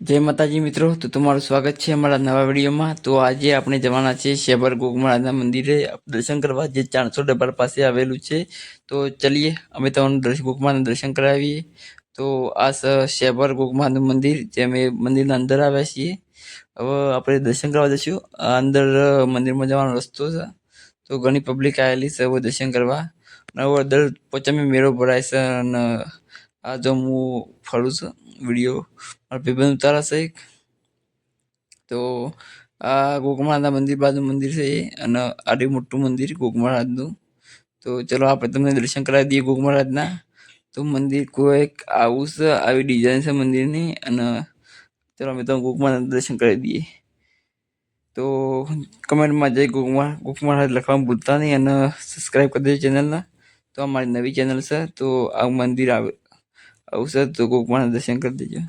જય માતાજી મિત્રો, તો તમારું સ્વાગત છે અમારા નવા વિડીયોમાં. તો આજે આપણે જવાના છે શેબર ગોગમાળાના મંદિરે. દર્શન કરવા જે ચારસો ડબ્બર પાસે આવેલું છે. તો ચલીએ, અમે તમને દર્શન ગોગમાના દર્શન કરાવીએ. તો આ શેબર ગોગમાનું મંદિર, જે અમે મંદિરના અંદર આવ્યા છીએ. હવે આપણે દર્શન કરવા જઈશું. અંદર મંદિરમાં જવાનો રસ્તો છે. તો ઘણી પબ્લિક આવેલી છે દર્શન કરવા. અને દર પચમે મેળો ભરાય છે અને આ જો હું ફરું છું વીડિયો મારા ભાઈબંધ ઉતારશે એક તો આ ગોકમાળાના મંદિર બાજુ મંદિર છે અને આડે મોટું મંદિર ગોગમાળાજનું તો ચલો આપણે તમને દર્શન કરાવી દઈએ ગોગમાળાજના તો મંદિર કોઈક આવું છે આવી ડિઝાઇન છે મંદિરની અને ચલો અમે તમને ગોગમાળાના દર્શન કરાવી દઈએ તો કમેન્ટમાં જઈ ગોગમાળ ગોકમાળા લખવાનું ભૂલતા નહીં અને સબસ્ક્રાઈબ કરી દેજો ચેનલને તો અમારી નવી ચેનલ છે તો આ મંદિર આવે છે તો ગોગમાળાના દર્શન કરી દેજો.